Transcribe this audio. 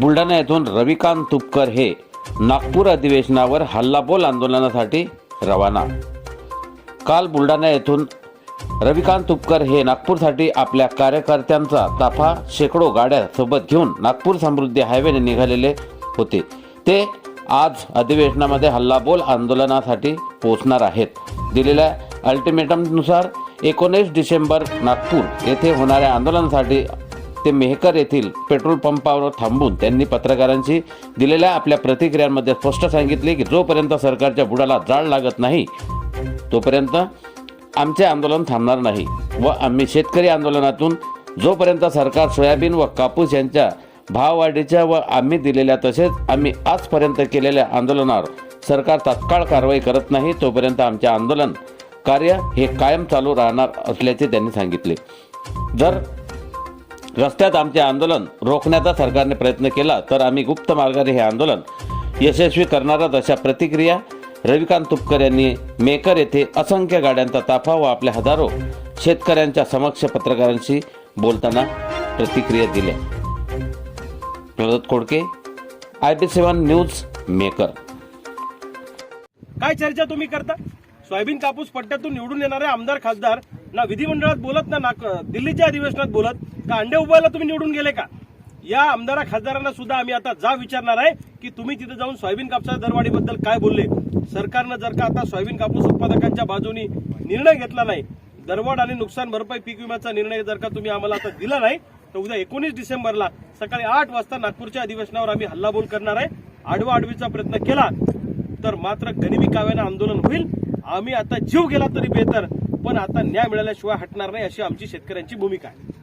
बुलढाणा येथून रविकांत तुपकर हे नागपूर अधिवेशनावर हल्लाबोल आंदोलनासाठी रवाना. काल बुलढाणा येथून रविकांत तुपकर हे नागपूरसाठी आपल्या कार्यकर्त्यांचा ताफा शेकडो गाड्या सोबत घेऊन नागपूर समृद्धी हायवेने निघालेले होते. ते आज अधिवेशनामध्ये हल्लाबोल आंदोलनासाठी पोहोचणार आहेत. दिलेल्या अल्टिमेटमनुसार एकोणीस डिसेंबर नागपूर येथे होणाऱ्या आंदोलनासाठी ते मेहकर येथील पेट्रोल पंपावर थांबून त्यांनी पत्रकारांशी दिलेल्या आपल्या प्रतिक्रियांमध्ये स्पष्ट सांगितले की जोपर्यंत सरकारच्या बुडाला जाळ लागत नाही तोपर्यंत आमचे आंदोलन थांबणार नाही व आम्ही शेतकरी आंदोलनातून जोपर्यंत सरकार सोयाबीन व कापूस यांच्या भाववाढीच्या व आम्ही दिलेल्या तसेच आम्ही आजपर्यंत केलेल्या आंदोलनावर सरकार तात्काळ कारवाई करत नाही तोपर्यंत आमचे आंदोलन कार्य हे कायम चालू राहणार असल्याचे त्यांनी सांगितले. जर रस्त्यात आमचे आंदोलन रोखण्याचा सरकारने प्रयत्न केला तर आम्ही गुप्त मार्गाने हे आंदोलन यशस्वी करणारच अशा प्रतिक्रिया रविकांत तुपकर यांनी मेकर येथे असंख्य गाड्यांचा ताफा व आपल्या हजारो शेतकऱ्यांच्या समक्ष पत्रकारांशी बोलताना प्रतिक्रिया दिल्या. Pradat Khodke I P seven news maker. काय चर्चा तुम्ही करता? सोयाबीन कापूस पट्ट्यातून निवडून येणारे आमदार खासदार ना विधिमंडळात बोलत ना दिल्लीच्या अधिवेशनात बोलत? का अंडे तुम्ही निवडून गेले का? या आमदारा खासदारांना सुद्धा आम्ही आता जा विचारणार आहे की तुम्ही तिथे जाऊन सोयाबीन कापसाच्या दरवाढीबद्दल काय बोलले? सरकारनं जर का आता सोयाबीन कापूस उत्पादकांच्या बाजूनी निर्णय घेतला नाही दरवाढ आणि नुकसान भरपाई पीक विम्याचा निर्णय जर का तुम्ही आम्हाला आता दिला नाही तर उद्या एकोणीस डिसेंबरला सकाळी आठ वाजता नागपूरच्या अधिवेशनावर आम्ही हल्लाबोल करणार आहे. आडवा आडवीचा प्रयत्न केला तर मात्र गरिबी काव्यानं आंदोलन होईल. आम्ही आता जीव गेला तरी बेहतर पण आता न्याय मिळाल्याशिवाय हटणार नाही अशी आमची शेतकऱ्यांची भूमिका आहे.